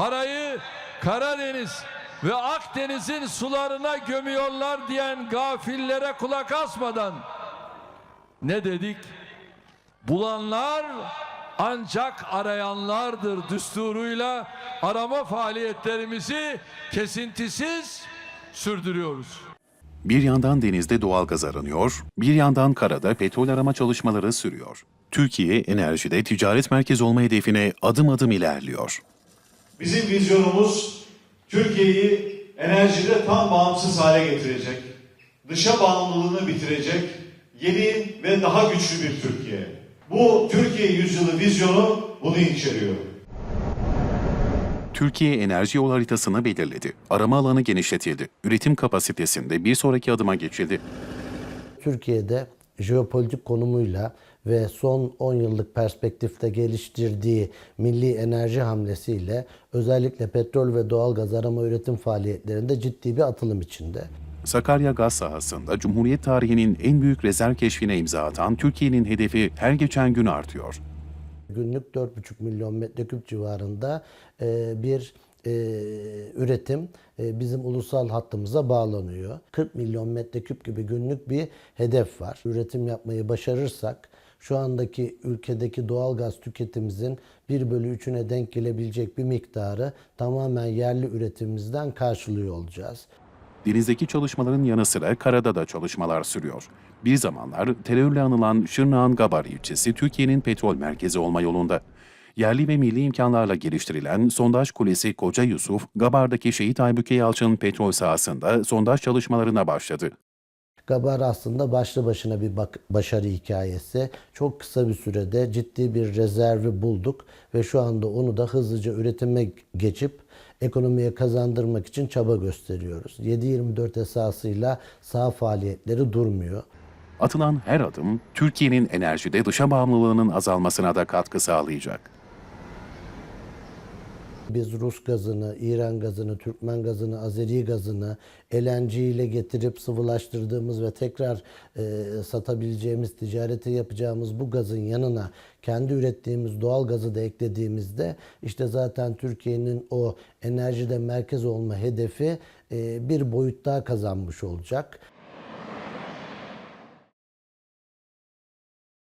parayı Karadeniz ve Akdeniz'in sularına gömüyorlar diyen gafillere kulak asmadan ne dedik? Bulanlar ancak arayanlardır düsturuyla arama faaliyetlerimizi kesintisiz sürdürüyoruz. Bir yandan denizde doğal gaz aranıyor, bir yandan karada petrol arama çalışmaları sürüyor. Türkiye enerjide ticaret merkezi olma hedefine adım adım ilerliyor. Bizim vizyonumuz Türkiye'yi enerjide tam bağımsız hale getirecek, dışa bağımlılığını bitirecek, yeni ve daha güçlü bir Türkiye. Bu Türkiye Yüzyılı vizyonu bunu içeriyor. Türkiye enerji yol haritasını belirledi. Arama alanı genişletildi. Üretim kapasitesinde bir sonraki adıma geçildi. Türkiye'de jeopolitik konumuyla ve son 10 yıllık perspektifte geliştirdiği milli enerji hamlesiyle özellikle petrol ve doğal gaz arama üretim faaliyetlerinde ciddi bir atılım içinde. Sakarya gaz sahasında Cumhuriyet tarihinin en büyük rezerv keşfine imza atan Türkiye'nin hedefi her geçen gün artıyor. Günlük 4,5 milyon metreküp civarında e, bir e, üretim e, bizim ulusal hattımıza bağlanıyor. 40 milyon metreküp gibi günlük bir hedef var. Üretim yapmayı başarırsak şu andaki ülkedeki doğal gaz tüketimimizin 1 bölü 3'üne denk gelebilecek bir miktarı tamamen yerli üretimimizden karşılıyor olacağız. Denizdeki çalışmaların yanı sıra karada da çalışmalar sürüyor. Bir zamanlar terörle anılan Şırnak'ın Gabar ilçesi Türkiye'nin petrol merkezi olma yolunda. Yerli ve milli imkanlarla geliştirilen sondaj kulesi Koca Yusuf, Gabar'daki Şehit Aybüke Yalçın petrol sahasında sondaj çalışmalarına başladı. Gabar aslında başlı başına bir bak- başarı hikayesi. Çok kısa bir sürede ciddi bir rezervi bulduk ve şu anda onu da hızlıca üretime geçip ekonomiye kazandırmak için çaba gösteriyoruz. 7-24 esasıyla sağ faaliyetleri durmuyor. Atılan her adım Türkiye'nin enerjide dışa bağımlılığının azalmasına da katkı sağlayacak. Biz Rus gazını, İran gazını, Türkmen gazını, Azeri gazını LNG ile getirip sıvılaştırdığımız ve tekrar e, satabileceğimiz, ticareti yapacağımız bu gazın yanına kendi ürettiğimiz doğal gazı da eklediğimizde işte zaten Türkiye'nin o enerjide merkez olma hedefi e, bir boyut daha kazanmış olacak.